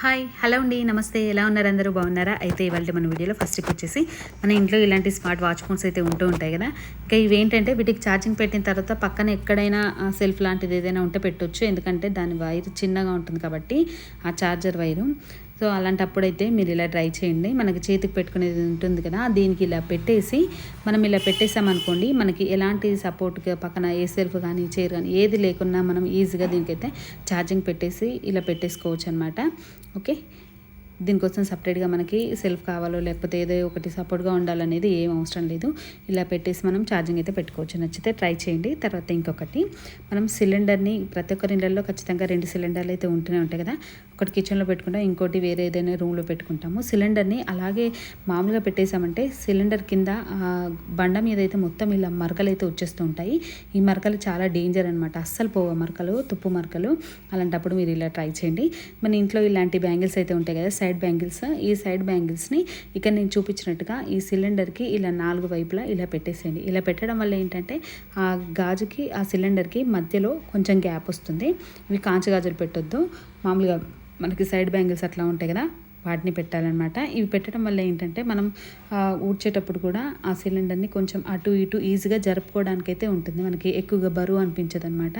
Hi hello అండి నమస్తే. ఎలా ఉన్నారు అందరూ? బాగున్నారా? అయితే ఇవాళ మన వీడియోలో ఫస్ట్ వచ్చేసి మన ఇంట్లో ఇలాంటి స్మార్ట్ వాచ్ ఫోన్స్ అయితే ఉంటూ ఉంటాయి కదా. ఇంకా ఇవేంటంటే వీటికి ఛార్జింగ్ పెట్టిన తర్వాత పక్కన ఎక్కడైనా సెల్ఫ్ లాంటిది ఏదైనా ఉంటే పెట్టొచ్చు. ఎందుకంటే దాని వైర్ చిన్నగా ఉంటుంది కాబట్టి ఆ ఛార్జర్ వైరు సో అలాంటప్పుడైతే మీరు ఇలా ట్రై చేయండి. మనకి చేతికి పెట్టుకునేది ఉంటుంది కదా దీనికి ఇలా పెట్టేసి మనం ఇలా పెట్టేసామనుకోండి మనకి ఎలాంటి సపోర్ట్గా పక్కన ఏ సెల్ఫ్ కానీ చైర్ కానీ ఏది లేకున్నా మనం ఈజీగా దీనికైతే ఛార్జింగ్ పెట్టేసి ఇలా పెట్టేసుకోవచ్చు అనమాట ఓకే దీనికోసం సపరేట్గా మనకి సెల్ఫ్ కావాలో లేకపోతే ఏదో ఒకటి సపోర్ట్గా ఉండాలనేది ఏం అవసరం లేదు. ఇలా పెట్టేసి మనం ఛార్జింగ్ అయితే పెట్టుకోవచ్చు. నచ్చితే ట్రై చేయండి. తర్వాత ఇంకొకటి మనం సిలిండర్ని ప్రతి ఒక్కరి ఇళ్ళల్లో ఖచ్చితంగా రెండు సిలిండర్లు అయితే ఉంటూనే ఉంటాయి కదా. ఒకటి కిచెన్లో పెట్టుకుంటాం ఇంకోటి వేరే ఏదైనా రూమ్లో పెట్టుకుంటాము. సిలిండర్ని అలాగే మామూలుగా పెట్టేసామంటే సిలిండర్ కింద బండ మీద అయితే మొత్తం ఇలా మరకలు అయితే వచ్చేస్తూ ఉంటాయి. ఈ మరకలు చాలా డేంజర్ అనమాట అస్సలు పోవ మరకలు తుప్పు మరకలు. అలాంటప్పుడు మీరు ఇలా ట్రై చేయండి. మన ఇంట్లో ఇలాంటి బ్యాంగిల్స్ అయితే ఉంటాయి కదా సైడ్ బ్యాంగిల్స్. ఈ సైడ్ బ్యాంగిల్స్ని ఇక్కడ నేను చూపించినట్టుగా ఈ సిలిండర్కి ఇలా నాలుగు వైపులా ఇలా పెట్టేసేయండి. ఇలా పెట్టడం వల్ల ఏంటంటే ఆ గాజుకి ఆ సిలిండర్కి మధ్యలో కొంచెం గ్యాప్ వస్తుంది. ఇవి కాంచి గాజులు పెట్టొద్దు. మామూలుగా మనకి సైడ్ బ్యాంగిల్స్ అట్లా ఉంటాయి కదా. వాటిని పెట్టాలన్నమాట. ఇవి పెట్టడం వల్ల ఏంటంటే మనం ఊడ్చేటప్పుడు కూడా ఆ సిలిండర్ని కొంచెం అటు ఇటు ఈజీగా జరుపుకోవడానికి అయితే ఉంటుంది. మనకి ఎక్కువగా బరువు అనిపించదనమాట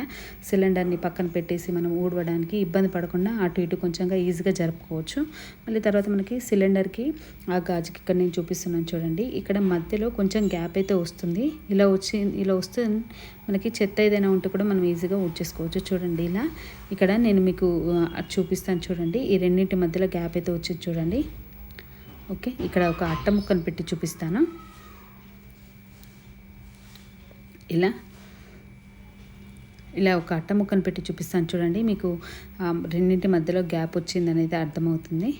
సిలిండర్ని పక్కన పెట్టేసి మనం ఊడవడానికి ఇబ్బంది పడకుండా అటు ఇటు కొంచెంగా ఈజీగా జరుపుకోవచ్చు. మళ్ళీ తర్వాత మనకి సిలిండర్కి ఆ గాజుకి ఇక్కడ నేను చూపిస్తున్నాను చూడండి. ఇక్కడ మధ్యలో కొంచెం గ్యాప్ అయితే వస్తుంది. ఇలా వచ్చి ఇలా వస్తే మనకి చెత్త ఏదైనా ఉంటే కూడా మనం ఈజీగా ఊడ్చేసుకోవచ్చు. చూడండి ఇలా. ఇక్కడ నేను మీకు చూపిస్తాను చూడండి. ఈ రెండింటి మధ్యలో గ్యాప్ అయితే వచ్చింది చూడండి. ఓకే ఇక్కడ ఒక అట్ట ముక్కను పెట్టి చూపిస్తాను. ఇలా. ఇలా ఒక అట్ట ముక్కను పెట్టి చూపిస్తాను చూడండి. మీకు రెండింటి మధ్యలో గ్యాప్ వచ్చిందనేది అర్థమవుతుంది.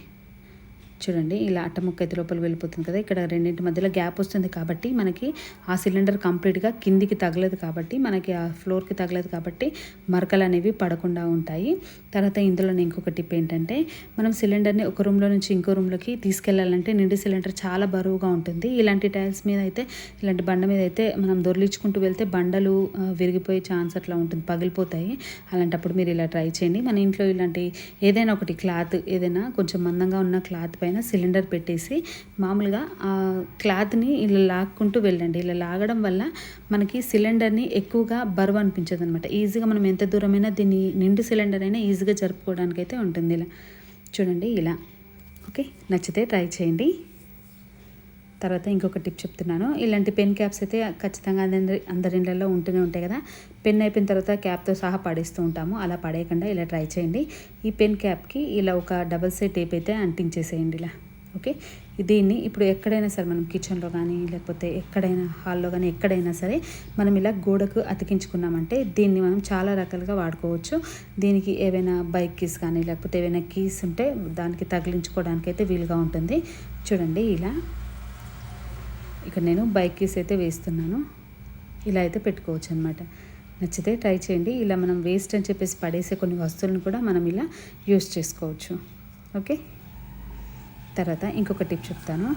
చూడండి ఇలా అట్ట ముక్క అయితే లోపల వెళ్ళిపోతుంది కదా ఇక్కడ రెండింటి మధ్యలో గ్యాప్ వస్తుంది కాబట్టి మనకి ఆ సిలిండర్ కంప్లీట్గా కిందికి తగలదు కాబట్టి మనకి ఆ ఫ్లోర్కి తగలదు కాబట్టి మరకలు అనేవి పడకుండా ఉంటాయి. తర్వాత ఇందులో ఇంకొక టిప్ ఏంటంటే మనం సిలిండర్ని ఒక రూమ్లో నుంచి ఇంకో రూమ్లోకి తీసుకెళ్ళాలంటే నిండి సిలిండర్ చాలా బరువుగా ఉంటుంది. ఇలాంటి టైల్స్ మీద అయితే ఇలాంటి బండ మీద అయితే మనం దొర్లించుకుంటూ వెళ్తే బండలు విరిగిపోయే ఛాన్స్ అట్లా ఉంటుంది పగిలిపోతాయి. అలాంటప్పుడు మీరు ఇలా ట్రై చేయండి. మన ఇంట్లో ఇలాంటి ఏదైనా ఒకటి క్లాత్ ఏదైనా కొంచెం మందంగా ఉన్న క్లాత్ పైన సిలిండర్ పెట్టేసి మామూలుగా ఆ క్లాత్ని ఇలా లాక్కుంటూ వెళ్ళండి. ఇలా లాగడం వల్ల మనకి సిలిండర్ని ఎక్కువగా బరువు అనిపించదు అనమాట ఈజీగా మనం ఎంత దూరమైనా దీన్ని నిండు సిలిండర్ అయినా ఈజీగా జరుపుకోవడానికి అయితే ఉంటుంది ఇలా. చూడండి ఇలా. ఓకే? నచ్చితే ట్రై చేయండి. తర్వాత ఇంకొక టిప్ చెప్తున్నాను. ఇలాంటి పెన్ క్యాప్స్ అయితే ఖచ్చితంగా అందరి అందరి ఇళ్ళల్లో ఉంటూనే ఉంటాయి కదా. పెన్ అయిపోయిన తర్వాత క్యాప్తో సహా పడేస్తూ ఉంటాము. అలా పడేయకుండా ఇలా ట్రై చేయండి. ఈ పెన్ క్యాప్కి ఇలా ఒక డబల్ సైడ్ టేప్ అయితే అంటించేసేయండి ఇలా. ఓకే? దీన్ని ఇప్పుడు ఎక్కడైనా సరే మనం కిచెన్లో కానీ లేకపోతే ఎక్కడైనా హాల్లో కానీ ఎక్కడైనా సరే మనం ఇలా గోడకు అతికించుకున్నామంటే దీన్ని మనం చాలా రకాలుగా వాడుకోవచ్చు. దీనికి ఏవైనా బైక్ కీస్ కానీ లేకపోతే ఏవైనా కీస్ ఉంటే దానికి తగిలించుకోవడానికి అయితే వీలుగా ఉంటుంది. చూడండి ఇలా. ఇక్కడ నేను బైక్ కీస్ అయితే వేస్తున్నాను. ఇలా అయితే పెట్టుకోవచ్చు అనమాట నచ్చితే ట్రై చేయండి. ఇలా మనం వేస్ట్ అని చెప్పేసి పడేసే కొన్ని వస్తువులను కూడా మనం ఇలా యూస్ చేసుకోవచ్చు. ఓకే? తర్వాత ఇంకొక టిప్ చెప్తాను.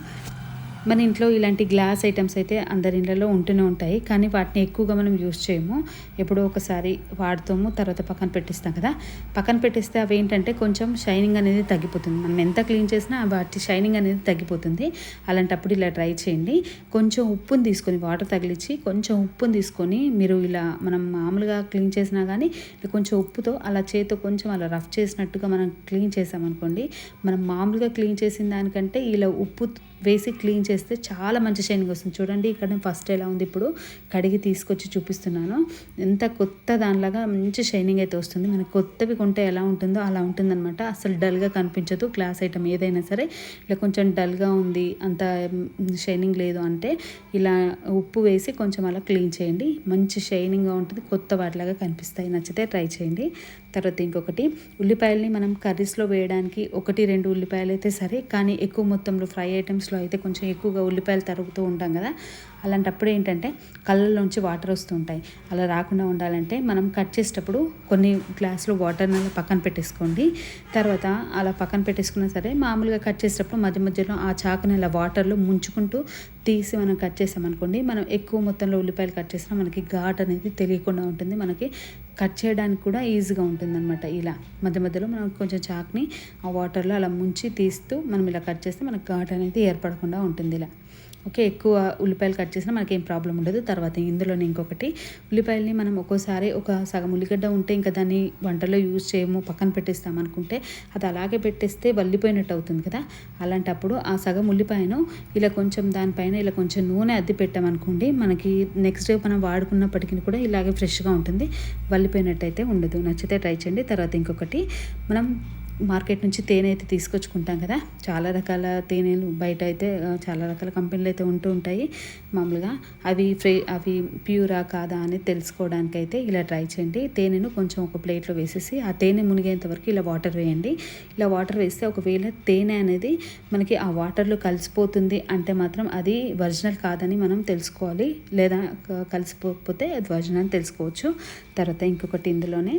మన ఇంట్లో ఇలాంటి గ్లాస్ ఐటమ్స్ అయితే అందరి ఇళ్ళలో ఉంటూనే ఉంటాయి. కానీ వాటిని ఎక్కువగా మనం యూస్ చేయము. ఎప్పుడో ఒకసారి వాడుతాము తర్వాత పక్కన పెట్టిస్తాం కదా. పక్కన పెట్టేస్తే అవి ఏంటంటే కొంచెం షైనింగ్ అనేది తగ్గిపోతుంది. మనం ఎంత క్లీన్ చేసినా వాటి షైనింగ్ అనేది తగ్గిపోతుంది. అలాంటప్పుడు ఇలా ట్రై చేయండి. కొంచెం ఉప్పుని తీసుకొని వాటర్ తగిలించి కొంచెం ఉప్పుని తీసుకొని మీరు ఇలా మనం మామూలుగా క్లీన్ చేసినా కానీ కొంచెం ఉప్పుతో అలా చేతితో కొంచెం అలా రఫ్ చేసినట్టుగా మనం క్లీన్ చేసామనుకోండి మనం మామూలుగా క్లీన్ చేసిన దానికంటే ఇలా ఉప్పు వేసి క్లీన్ చేస్తే చాలా మంచి షైనింగ్ వస్తుంది. చూడండి ఇక్కడ నేను ఫస్ట్ ఎలా ఉంది ఇప్పుడు కడిగి తీసుకొచ్చి చూపిస్తున్నాను. ఎంత కొత్త దానిలాగా మంచి షైనింగ్ అయితే వస్తుంది. మనకి కొత్తవి కొంటే ఎలా ఉంటుందో అలా ఉంటుందన్నమాట. అసలు డల్గా కనిపించదు. గ్లాస్ ఐటమ్ ఏదైనా సరే. ఇలా కొంచెం డల్గా ఉంది అంత షైనింగ్ లేదు అంటే ఇలా ఉప్పు వేసి కొంచెం అలా క్లీన్ చేయండి. మంచి షైనింగ్గా ఉంటుంది. కొత్త వాటిలాగా కనిపిస్తాయి. నచ్చితే ట్రై చేయండి. తర్వాత ఇంకొకటి ఉల్లిపాయల్ని మనం కర్రీస్లో వేయడానికి ఒకటి రెండు ఉల్లిపాయలు అయితే సరే కానీ ఎక్కువ మొత్తంలో ఫ్రై ఐటమ్స్లో అయితే కొంచెం ఎక్కువగా ఉల్లిపాయలు తరుగుతూ ఉంటాం కదా అలాంటప్పుడు ఏంటంటే కళ్ళల్లోంచి వాటర్ వస్తుంటాయి. అలా రాకుండా ఉండాలంటే మనం కట్ చేసేటప్పుడు కొన్ని గ్లాసులు వాటర్ని అలా పక్కన పెట్టేసుకోండి. తర్వాత అలా పక్కన పెట్టేసుకున్నా సరే మామూలుగా కట్ చేసేటప్పుడు మధ్య మధ్యలో ఆ చాకుని అలా వాటర్లో ముంచుకుంటూ తీసి మనం కట్ చేసామనుకోండి మనం ఎక్కువ మొత్తంలో ఉల్లిపాయలు కట్ చేసినా మనకి ఘాట్ అనేది తెలియకుండా ఉంటుంది. మనకి కట్ చేయడానికి కూడా ఈజీగా ఉంటుంది అనమాట ఇలా. మధ్య మధ్యలో మనం కొంచెం చాక్ని ఆ వాటర్లో అలా ముంచి తీస్తూ మనం ఇలా కట్ చేస్తే మనకు ఘాట్ అనేది ఏర్పడకుండా ఉంటుంది ఇలా. ఓకే ఎక్కువ ఉల్లిపాయలు కట్ చేసినా మనకి ఏం ప్రాబ్లం ఉండదు. తర్వాత ఇందులోనే ఇంకొకటి ఉల్లిపాయలని మనం ఒక్కోసారి ఒక సగం ఉల్లిగడ్డ ఉంటే ఇంకా దాన్ని వంటలో యూజ్ చేయము పక్కన పెట్టేస్తాం అనుకుంటే అది అలాగే పెట్టేస్తే వల్లిపోయినట్టు అవుతుంది కదా. అలాంటప్పుడు ఆ సగం ఉల్లిపాయను ఇలా కొంచెం దానిపైన ఇలా కొంచెం నూనె అద్ది పెట్టామనుకోండి మనకి నెక్స్ట్ డే మనం వాడుకున్నప్పటికీ కూడా ఇలాగే ఫ్రెష్గా ఉంటుంది వల్లిపోయినట్టయితే ఉండదు. నచ్చితే ట్రై చేయండి. తర్వాత ఇంకొకటి మనం మార్కెట్ నుంచి తేనె అయితే తీసుకొచ్చుకుంటాం కదా. చాలా రకాల తేనెలు బయట అయితే చాలా రకాల కంపెనీలు అయితే ఉంటూ ఉంటాయి మామూలుగా. అవి ఫ్రీ అవి ప్యూరా కాదా అని తెలుసుకోవడానికి అయితే ఇలా ట్రై చేయండి. తేనెను కొంచెం ఒక ప్లేట్లో వేసేసి ఆ తేనె మునిగేంత వరకు ఇలా వాటర్ వేయండి. ఇలా వాటర్ వేస్తే ఒకవేళ తేనె అనేది మనకి ఆ వాటర్లో కలిసిపోతుంది అంటే మాత్రం అది ఒరిజినల్ కాదని మనం తెలుసుకోవాలి. లేదా కలిసిపోకపోతే అది ఒరిజినల్ తెలుసుకోవచ్చు. తర్వాత ఇంకొకటి ఇందులోనే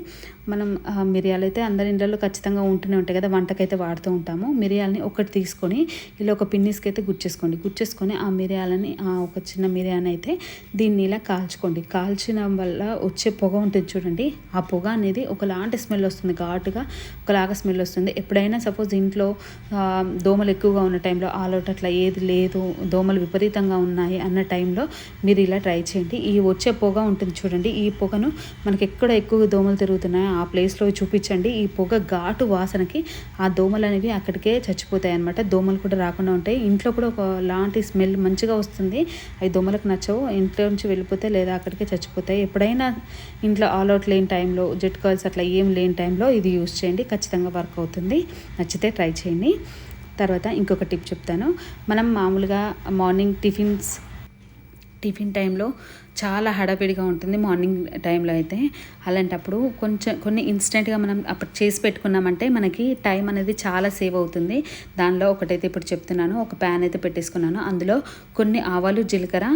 మనం మిరియాలు అయితే అందరి ఇండ్లలో ఖచ్చితంగా ఉంటుంది ఉంటూనే ఉంటాయి కదా వంటకైతే వాడుతూ ఉంటాము. మిరియాలని ఒకటి తీసుకొని ఇలా ఒక పిన్నిస్కి అయితే గుచ్చేసుకోండి. గుచ్చేసుకొని ఆ మిరియాలని ఒక చిన్న మిరియాని అయితే దీన్ని ఇలా కాల్చుకోండి. కాల్చిన వల్ల వచ్చే పొగ ఉంటుంది చూడండి. ఆ పొగ అనేది ఒకలాంటి స్మెల్ వస్తుంది ఘాటుగా ఒకలాగా స్మెల్ వస్తుంది. ఎప్పుడైనా సపోజ్ ఇంట్లో దోమలు ఎక్కువగా ఉన్న టైంలో ఆలోట్ అట్లా ఏది లేదు దోమలు విపరీతంగా ఉన్నాయి అన్న టైంలో మీరు ఇలా ట్రై చేయండి. ఈ వచ్చే పొగ ఉంటుంది చూడండి. ఈ పొగను మనకి ఎక్కడ ఎక్కువ దోమలు తిరుగుతున్నాయో ఆ ప్లేస్లో చూపించండి. ఈ పొగ ఘాటు మనకి ఆ దోమలు అనేవి అక్కడికే చచ్చిపోతాయి అనమాట దోమలు కూడా రాకుండా ఉంటాయి. ఇంట్లో కూడా ఒక లాంటి స్మెల్ మంచిగా వస్తుంది. అవి దోమలకు నచ్చవు. ఇంట్లో నుంచి వెళ్ళిపోతే లేదా అక్కడికే చచ్చిపోతాయి. ఎప్పుడైనా ఇంట్లో ఆల్ అవుట్ లేని టైంలో జెట్ కాల్స్ అట్లా ఏం లేని టైంలో ఇది యూస్ చేయండి. ఖచ్చితంగా వర్క్ అవుతుంది. నచ్చితే ట్రై చేయండి. తర్వాత ఇంకొక టిప్ చెప్తాను. మనం మామూలుగా మార్నింగ్ టిఫిన్స్ టిఫిన్ టైంలో చాలా హడాపిడిగా ఉంటుంది మార్నింగ్ టైంలో అయితే. అలాంటప్పుడు కొంచెం కొన్ని ఇన్స్టెంట్గా మనం అప్పుడు చేసి పెట్టుకున్నామంటే మనకి టైం అనేది చాలా సేవ్ అవుతుంది. దానిలో ఒకటైతే ఇప్పుడు చెప్తున్నాను ఒక ప్యాన్ అయితే పెట్టేసుకున్నాను. అందులో కొన్ని ఆవాలు జీలకర్ర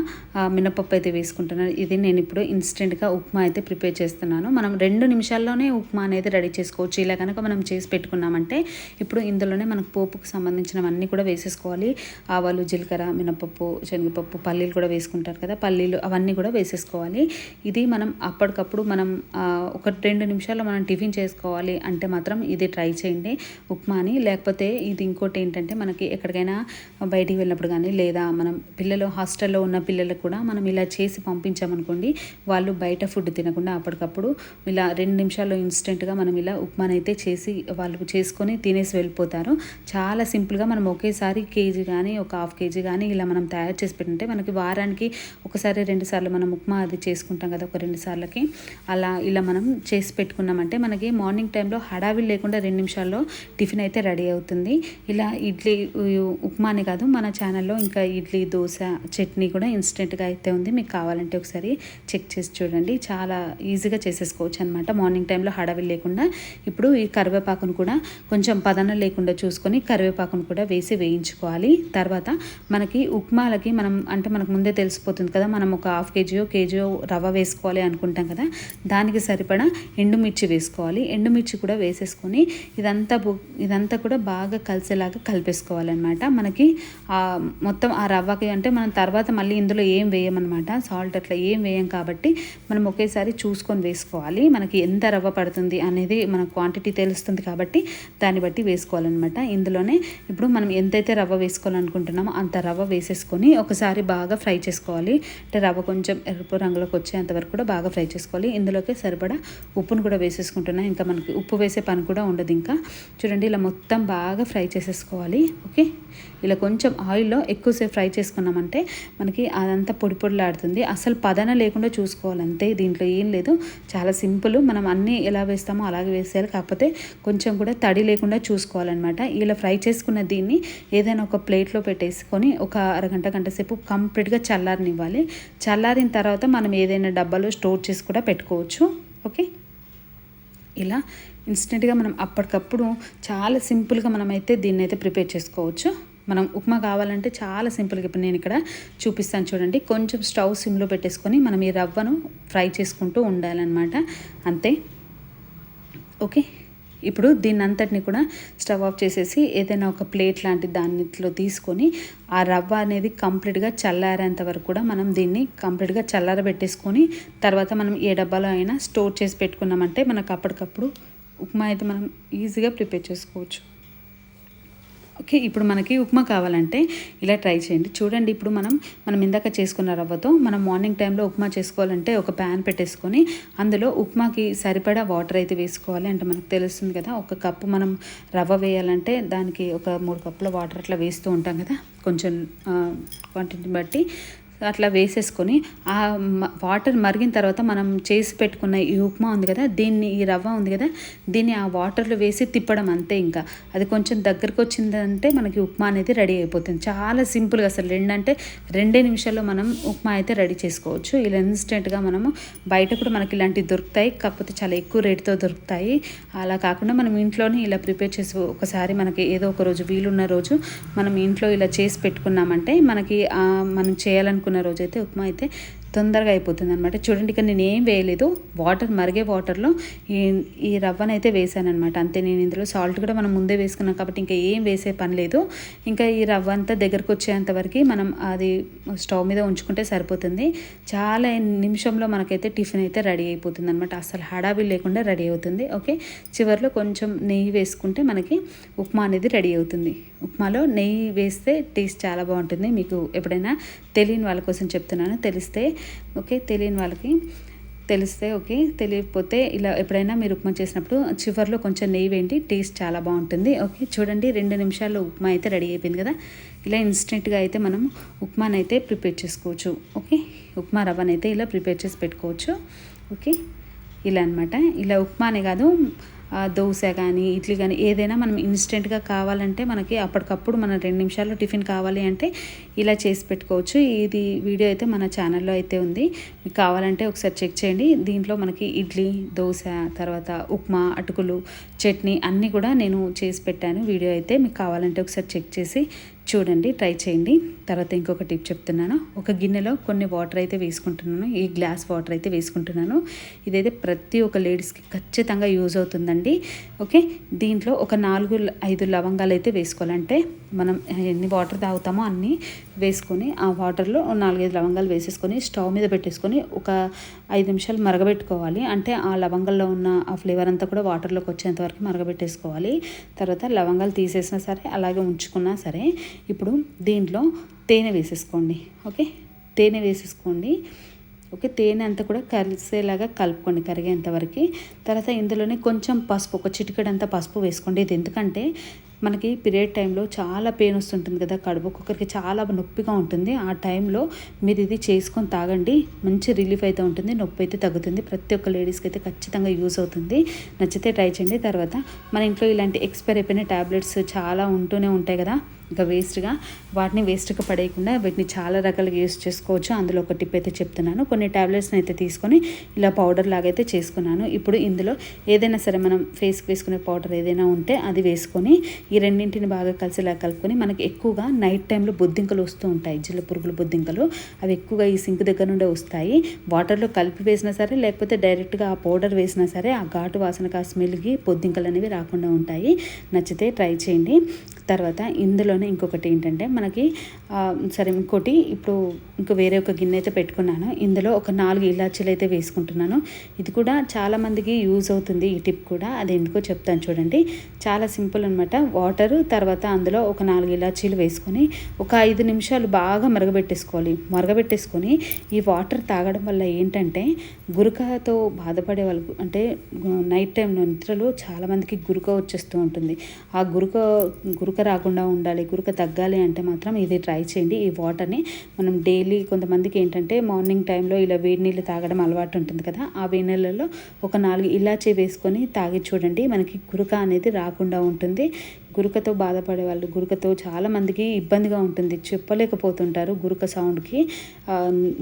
మినపప్పు అయితే వేసుకుంటున్నాను. ఇది నేను ఇప్పుడు ఇన్స్టెంట్గా ఉప్మా అయితే ప్రిపేర్ చేస్తున్నాను. మనం రెండు నిమిషాల్లోనే ఉప్మా అనేది రెడీ చేసుకోవచ్చు. ఇలా కనుక మనం చేసి పెట్టుకున్నామంటే ఇప్పుడు ఇందులోనే మనకు పోపుకు సంబంధించినవన్నీ కూడా వేసేసుకోవాలి. ఆవాలు జీలకర్ర మినపప్పు శనగపప్పు పల్లీలు కూడా వేసుకుంటారు కదా. పల్లీలు అవన్నీ కూడా కూడా వేసేసుకోవాలి. ఇది మనం అప్పటికప్పుడు మనం ఒక రెండు నిమిషాల్లో మనం టిఫిన్ చేసుకోవాలి అంటే మాత్రం ఇది ట్రై చేయండి. ఉప్మాని లేకపోతే ఇది ఇంకోటి ఏంటంటే మనకి ఎక్కడికైనా బయటికి వెళ్ళినప్పుడు కానీ లేదా మనం పిల్లలు హాస్టల్లో ఉన్న పిల్లలకు కూడా మనం ఇలా చేసి పంపించామనుకోండి వాళ్ళు బయట ఫుడ్ తినకుండా అప్పటికప్పుడు ఇలా రెండు నిమిషాల్లో ఇన్స్టెంట్గా మనం ఇలా ఉప్మాని అయితే చేసి వాళ్ళు చేసుకొని తినేసి వెళ్ళిపోతారు. చాలా సింపుల్గా మనం ఒకేసారి కేజీ కానీ ఒక హాఫ్ కేజీ కానీ ఇలా మనం తయారు చేసి పెట్టుంటే మనకి వారానికి ఒకసారి రెండు సార్లు మనం ఉప్మా అది చేసుకుంటాం కదా ఒక రెండు సార్లకి. అలా ఇలా మనం చేసి పెట్టుకున్నామంటే మనకి మార్నింగ్ టైంలో హడావిడి లేకుండా రెండు నిమిషాల్లో టిఫిన్ అయితే రెడీ అవుతుంది. ఇలా ఇడ్లీ ఉప్మానే కాదు మన ఛానల్లో ఇంకా ఇడ్లీ దోశ చట్నీ కూడా ఇన్స్టెంట్గా అయితే ఉంది. మీకు కావాలంటే ఒకసారి చెక్ చేసి చూడండి. చాలా ఈజీగా చేసేసుకోవచ్చు అనమాట మార్నింగ్ టైంలో హడావిడి లేకుండా ఇప్పుడు ఈ కరివేపాకును కూడా కొంచెం పదన లేకుండా చూసుకొని కరివేపాకును కూడా వేసి వేయించుకోవాలి. తర్వాత మనకి ఉప్మాలకి మనం అంటే మనకు ముందే తెలిసిపోతుంది కదా మనం ఒక హాఫ్ కేజీ కేజీయో కేజీయో రవ్వ వేసుకోవాలి అనుకుంటాం కదా దానికి సరిపడా ఎండుమిర్చి వేసుకోవాలి. ఎండుమిర్చి కూడా వేసేసుకొని ఇదంతా ఇదంతా కూడా బాగా కలిసేలాగా కలిపేసుకోవాలన్నమాట. మనకి మొత్తం ఆ రవ్వకి అంటే మనం తర్వాత మళ్ళీ ఇందులో ఏం వేయమన్నమాట. సాల్ట్ అట్లా ఏం వేయం కాబట్టి మనం ఒకేసారి చూసుకొని వేసుకోవాలి. మనకి ఎంత రవ్వ పడుతుంది అనేది మన క్వాంటిటీ తెలుస్తుంది కాబట్టి దాన్ని బట్టి వేసుకోవాలన్నమాట. ఇందులోనే ఇప్పుడు మనం ఎంతైతే రవ్వ వేసుకోవాలనుకుంటున్నామో అంత రవ్వ వేసేసుకొని ఒకసారి బాగా ఫ్రై చేసుకోవాలి. అంటే రవ్వ కొంచెం ఎరుపు రంగులోకి వచ్చేంత వరకు కూడా బాగా ఫ్రై చేసుకోవాలి. ఇందులోకి సరిపడా ఉప్పును కూడా వేసేసుకుంటున్నాను ఇంకా మనకి ఉప్పు వేసే పని కూడా ఉండదు ఇంకా. చూడండి ఇలా మొత్తం బాగా ఫ్రై చేసేసుకోవాలి. ఓకే? ఇలా కొంచెం ఆయిల్లో ఎక్కువసేపు ఫ్రై చేసుకున్నామంటే మనకి అదంతా పొడి పొడిలాడుతుంది. అసలు పదన లేకుండా చూసుకోవాలి అంతే దీంట్లో ఏం లేదు. చాలా సింపుల్. మనం అన్నీ ఎలా వేస్తామో అలాగే వేసేయాలి. కాకపోతే కొంచెం కూడా తడి లేకుండా చూసుకోవాలన్నమాట. ఇలా ఫ్రై చేసుకున్న దీన్ని ఏదైనా ఒక ప్లేట్లో పెట్టేసుకొని ఒక అరగంట గంట సేపు కంప్లీట్గా చల్లారనివ్వాలి. చల్లారిన తర్వాత మనం ఏదైనా డబ్బాలో స్టోర్ చేసి కూడా పెట్టుకోవచ్చు. ఓకే? ఇలా ఇన్స్టెంట్గా మనం అప్పటికప్పుడు చాలా సింపుల్గా మనమైతే దీన్ని అయితే ప్రిపేర్ చేసుకోవచ్చు. మనం ఉప్మా కావాలంటే చాలా సింపుల్గా ఇప్పుడు నేను ఇక్కడ చూపిస్తాను చూడండి. కొంచెం స్టవ్ సిమ్లో పెట్టేసుకొని మనం ఈ రవ్వను ఫ్రై చేసుకుంటూ ఉండాలన్నమాట. అంతే. ఓకే. ఇప్పుడు దీన్ని అంతటిని కూడా స్టవ్ ఆఫ్ చేసేసి ఏదైనా ఒక ప్లేట్ లాంటి దానిలో తీసుకొని ఆ రవ్వ అనేది కంప్లీట్గా చల్లారేంత వరకు కూడా మనం దీన్ని కంప్లీట్గా చల్లారబెట్టేసుకొని తర్వాత మనం ఏ డబ్బాలో అయినా స్టోర్ చేసి పెట్టుకున్నామంటే మనకు అప్పటికప్పుడు ఉప్మా అయితే మనం ఈజీగా ప్రిపేర్ చేసుకోవచ్చు. ఓకే ఇప్పుడు మనకి ఉప్మా కావాలంటే ఇలా ట్రై చేయండి. చూడండి ఇప్పుడు మనం మనం ఇందాక చేసుకున్న రవ్వతో మనం మార్నింగ్ టైంలో ఉప్మా చేసుకోవాలంటే ఒక ప్యాన్ పెట్టేసుకొని అందులో ఉప్మాకి సరిపడా వాటర్ అయితే వేసుకోవాలి. అంటే మనకు తెలుస్తుంది కదా ఒక కప్పు మనం రవ్వ వేయాలంటే దానికి ఒక మూడు కప్పుల వాటర్ అట్లా వేస్తూ ఉంటాం కదా. కొంచెం క్వాంటిటీని బట్టి అట్లా వేసేసుకొని ఆ వాటర్ మరిగిన తర్వాత మనం చేసి పెట్టుకున్న ఈ ఉప్మా ఉంది కదా దీన్ని ఈ రవ్వ ఉంది కదా దీన్ని ఆ వాటర్లో వేసి తిప్పడం అంతే ఇంకా. అది కొంచెం దగ్గరకు వచ్చిందంటే మనకి ఉప్మా అనేది రెడీ అయిపోతుంది. చాలా సింపుల్గా అసలు రెండంటే రెండే నిమిషాల్లో మనం ఉప్మా అయితే రెడీ చేసుకోవచ్చు. ఇలా ఇన్స్టెంట్గా మనము బయట కూడా మనకి ఇలాంటివి దొరుకుతాయి కాకపోతే చాలా ఎక్కువ రేటుతో దొరుకుతాయి. అలా కాకుండా మనం ఇంట్లోనే ఇలా ప్రిపేర్ చేసి ఒకసారి మనకి ఏదో ఒక రోజు వీలున్న రోజు మనం ఇంట్లో ఇలా చేసి పెట్టుకున్నామంటే మనకి మనం చేయాలనుకుంటే అనుకున్న రోజైతే ఉప్మా అయితే తొందరగా అయిపోతుంది అనమాట చూడండి ఇక్కడ నేను ఏం వేయలేదు. వాటర్ మరిగే వాటర్లో ఈ ఈ రవ్వనైతే వేసాను అనమాట అంతే నేను ఇందులో సాల్ట్ కూడా మనం ముందే వేసుకున్నాం కాబట్టి ఇంకా ఏం వేసే పని లేదు. ఇంకా ఈ రవ్వ అంతా దగ్గరకు వచ్చేంత వరకు మనం అది స్టవ్ మీద ఉంచుకుంటే సరిపోతుంది. చాలా నిమిషంలో మనకైతే టిఫిన్ అయితే రెడీ అయిపోతుంది అనమాట అసలు హడావి లేకుండా రెడీ అవుతుంది. ఓకే? చివరిలో కొంచెం నెయ్యి వేసుకుంటే మనకి ఉప్మా అనేది రెడీ అవుతుంది. ఉప్మాలో నెయ్యి వేస్తే టేస్ట్ చాలా బాగుంటుంది. మీకు ఎప్పుడైనా తెలియని వాళ్ళ కోసం చెప్తున్నాను. తెలిస్తే ఓకే తెలియని వాళ్ళకి తెలిస్తే ఓకే తెలియకపోతే ఇలా ఎప్పుడైనా మీరు ఉప్మా చేసినప్పుడు చివరిలో కొంచెం నెయ్యి వేయండి టేస్ట్ చాలా బాగుంటుంది. ఓకే చూడండి రెండు నిమిషాల్లో ఉప్మా అయితే రెడీ అయిపోయింది కదా. ఇలా ఇన్స్టెంట్గా అయితే మనం ఉప్మానైతే ప్రిపేర్ చేసుకోవచ్చు. ఓకే ఉప్మా రవ్వనైతే ఇలా ప్రిపేర్ చేసి పెట్టుకోవచ్చు. ఓకే ఇలా అనమాట ఇలా ఉప్మానే కాదు దోశ కానీ ఇడ్లీ కానీ ఏదైనా మనం ఇన్స్టెంట్గా కావాలంటే మనకి అప్పటికప్పుడు మన రెండు నిమిషాల్లో టిఫిన్ కావాలి అంటే ఇలా చేసి పెట్టుకోవచ్చు. ఇది వీడియో అయితే మన ఛానల్లో అయితే ఉంది. మీకు కావాలంటే ఒకసారి చెక్ చేయండి. దీంట్లో మనకి ఇడ్లీ దోశ తర్వాత ఉప్మా అటుకులు చట్నీ అన్నీ కూడా నేను చేసి పెట్టాను. వీడియో అయితే మీకు కావాలంటే ఒకసారి చెక్ చేసి చూడండి ట్రై చేయండి. తర్వాత ఇంకొక టిప్ చెప్తున్నాను. ఒక గిన్నెలో కొన్ని వాటర్ అయితే వేసుకుంటున్నాను. ఈ గ్లాస్ వాటర్ అయితే వేసుకుంటున్నాను. ఇదైతే ప్రతి ఒక్క లేడీస్కి ఖచ్చితంగా యూజ్ అవుతుందండి. ఓకే? దీంట్లో ఒక నాలుగు ఐదు లవంగాలు అయితే వేసుకోవాలంటే మనం ఎన్ని వాటర్ తాగుతామో అన్నీ వేసుకొని ఆ వాటర్లో నాలుగైదు లవంగాలు వేసేసుకొని స్టవ్ మీద పెట్టేసుకొని ఒక ఐదు నిమిషాలు మరగబెట్టుకోవాలి. అంటే ఆ లవంగాల్లో ఉన్న ఆ ఫ్లేవర్ అంతా కూడా వాటర్లోకి వచ్చేంత వరకు మరగబెట్టేసుకోవాలి. తర్వాత లవంగాలు తీసేసినా సరే అలాగే ఉంచుకున్నా సరే ఇప్పుడు దీంట్లో తేనె వేసేసుకోండి ఓకే? తేనె వేసేసుకోండి. ఓకే తేనె అంతా కూడా కలిసేలాగా కలుపుకోండి కరిగేంతవరకు తర్వాత ఇందులోనే కొంచెం పసుపు ఒక చిటికెడంతా పసుపు వేసుకోండి. ఇది ఎందుకంటే మనకి పీరియడ్ టైంలో చాలా పెయిన్ వస్తుంటుంది కదా కడుపు ఒక్కొక్కరికి చాలా నొప్పిగా ఉంటుంది. ఆ టైంలో మీరు ఇది చేసుకొని తాగండి. మంచి రిలీఫ్ అయితే ఉంటుంది నొప్పి అయితే తగ్గుతుంది. ప్రతి ఒక్క లేడీస్కి అయితే ఖచ్చితంగా యూస్ అవుతుంది. నచ్చితే ట్రై చేయండి. తర్వాత మన ఇంట్లో ఇలాంటి ఎక్స్పైర్ అయిపోయిన ట్యాబ్లెట్స్ చాలా ఉంటూనే ఉంటాయి కదా. ఇంకా వేస్ట్గా వాటిని వేస్ట్గా పడేయకుండా వీటిని చాలా రకాలుగా యూస్ చేసుకోవచ్చు. అందులో ఒక టిప్ అయితే చెప్తున్నాను. కొన్ని ట్యాబ్లెట్స్ని అయితే తీసుకొని ఇలా పౌడర్ లాగా అయితే చేసుకున్నాను. ఇప్పుడు ఇందులో ఏదైనా సరే మనం ఫేస్కి వేసుకునే పౌడర్ ఏదైనా ఉంటే అది వేసుకొని ఈ రెండింటిని బాగా కలిసిలా కలుపుకొని మనకి ఎక్కువగా నైట్ టైంలో బొద్దింకలు వస్తూ ఉంటాయి. జిల్ల పురుగులు బొద్దింకలు అవి ఎక్కువగా ఈ సింక్ దగ్గర నుండే వస్తాయి. వాటర్లో కలిపి వేసినా సరే లేకపోతే డైరెక్ట్గా ఆ పౌడర్ వేసినా సరే ఆ ఘాటు వాసనకు ఆ స్మెల్కి బొద్దింకలు అనేవి రాకుండా ఉంటాయి. నచ్చితే ట్రై చేయండి. తర్వాత ఇందులోనే ఇంకొకటి ఏంటంటే మనకి సరే ఇంకోటి ఇప్పుడు ఇంకో వేరే ఒక గిన్నె అయితే పెట్టుకున్నాను. ఇందులో ఒక నాలుగు ఇలాచీలు అయితే వేసుకుంటున్నాను. ఇది కూడా చాలామందికి యూజ్ అవుతుంది ఈ టిప్ కూడా. అది ఎందుకో చెప్తాను చూడండి. చాలా సింపుల్ అనమాట వాటర్ తర్వాత అందులో ఒక నాలుగు ఇలాచీలు వేసుకొని ఒక ఐదు నిమిషాలు బాగా మరగబెట్టేసుకోవాలి. మరగబెట్టేసుకొని ఈ వాటర్ తాగడం వల్ల ఏంటంటే గురుకతో బాధపడే వాళ్ళు అంటే నైట్ టైంలో నిద్రలో చాలామందికి గురుక వచ్చేస్తూ ఉంటుంది. ఆ గురుక గురుక గురక రాకుండా ఉండాలి. గురక తగ్గాలి అంటే మాత్రం ఇది ట్రై చేయండి. ఈ వాటర్ని మనం డైలీ కొంతమందికి ఏంటంటే మార్నింగ్ టైంలో ఇలా వేడి నీళ్ళు తాగడం అలవాటు ఉంటుంది కదా ఆ వేడి నీళ్ళలో ఒక నాలుగు ఇలాచీ వేసుకొని తాగి చూడండి. మనకి గురక అనేది రాకుండా ఉంటుంది. గురుకతో బాధపడే వాళ్ళు గురుకతో చాలామందికి ఇబ్బందిగా ఉంటుంది. చెప్పలేకపోతుంటారు గురుక సౌండ్కి.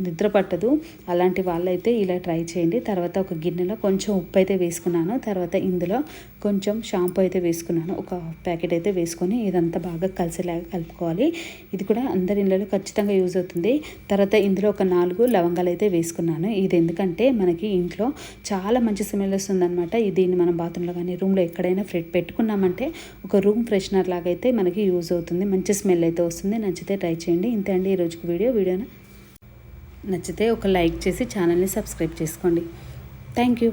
నిద్ర పట్టదు. అలాంటి వాళ్ళైతే ఇలా ట్రై చేయండి. తర్వాత ఒక గిన్నెలో కొంచెం ఉప్పు అయితే వేసుకున్నాను. తర్వాత ఇందులో కొంచెం షాంపూ అయితే వేసుకున్నాను. ఒక ప్యాకెట్ అయితే వేసుకొని ఇదంతా బాగా కలిసేలాగా కలుపుకోవాలి. ఇది కూడా అందరి ఇళ్ళలో ఖచ్చితంగా యూజ్ అవుతుంది. తర్వాత ఇందులో ఒక నాలుగు లవంగాలు అయితే వేసుకున్నాను. ఇది ఎందుకంటే మనకి ఇంట్లో చాలా మంచి స్మెల్ వస్తుందన్నమాట. దీన్ని మనం బాత్రూంలో కానీ రూమ్లో ఎక్కడైనా ఫ్రెడ్ పెట్టుకున్నామంటే ఒక రూమ్ ఫ్రెషనర్ లాగా అయితే మనకి యూజ్ అవుతుంది. మంచి స్మెల్ అయితే వస్తుంది. నచ్చితే ట్రై చేయండి. ఇంతే అండి ఈ రోజుకి వీడియో. వీడియోని నచ్చితే ఒక లైక్ చేసి ఛానల్ని సబ్స్క్రైబ్ చేసుకోండి. Thank you.